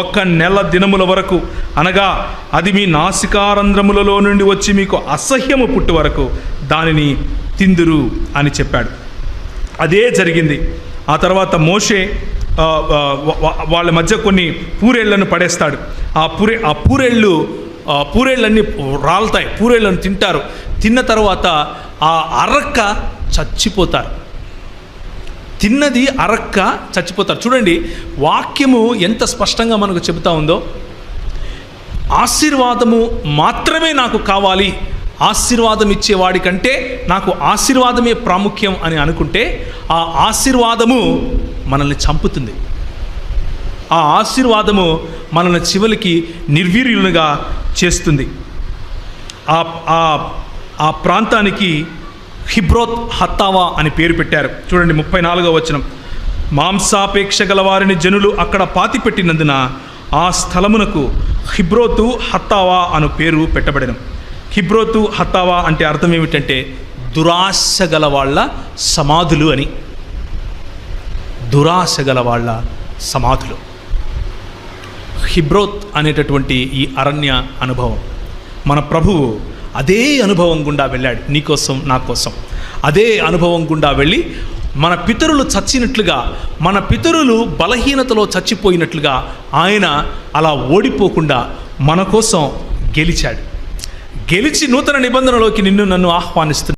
ఒక్క నెల దినముల వరకు. అనగా అది మీ నాసికారంధ్రములలో నుండి వచ్చి మీకు అసహ్యము పుట్టు వరకు దానిని తిందురు అని చెప్పాడు. అదే జరిగింది. ఆ తర్వాత మోషే వాళ్ళ మధ్య కొన్ని పూరేళ్ళను పడేస్తాడు. ఆ పూరే ఆ పూరేళ్ళు ఆ పూరేళ్ళన్నీ రాలుతాయి. పూరేళ్ళను తింటారు. తిన్న తర్వాత ఆ అరక్క చచ్చిపోతారు. తిన్నది అరక్క చచ్చిపోతారు. చూడండి వాక్యము ఎంత స్పష్టంగా మనకు చెబుతా ఉందో ఆశీర్వాదము మాత్రమే నాకు కావాలి. ఆశీర్వాదం ఇచ్చేవాడి కంటే నాకు ఆశీర్వాదమే ప్రాముఖ్యం అని అనుకుంటే ఆ ఆశీర్వాదము మనల్ని చంపుతుంది. ఆ ఆశీర్వాదము మనల్ని చివరికి నిర్వీర్యులుగా చేస్తుంది. ఆ ఆ ఆ ప్రాంతానికి హిబ్రోత్ హత్తావా అని పేరు పెట్టారు. చూడండి ముప్పై నాలుగో వచనం. మాంసాపేక్ష గల వారిని జనులు అక్కడ పాతి పెట్టినందున ఆ స్థలమునకు హిబ్రోతు హత్తావా అను పేరు పెట్టబడిన. హిబ్రోతు హత్తావా అంటే అర్థం ఏమిటంటే దురాశ గల వాళ్ళ సమాధులు అని. దురాశ గల వాళ్ళ సమాధులు. హిబ్రోత్ అనేటటువంటి ఈ అరణ్య అనుభవం. మన ప్రభువు అదే అనుభవం గుండా వెళ్ళాడు నీకోసం నా కోసం. అదే అనుభవం గుండా వెళ్ళి మన పితరులు చచ్చినట్లుగా మన పితరులు బలహీనతలో చచ్చిపోయినట్లుగా ఆయన అలా ఓడిపోకుండా మన కోసం గెలిచాడు. గెలిచి నూతన నిబంధనలోకి నిన్ను నన్ను ఆహ్వానిస్తున్నాడు.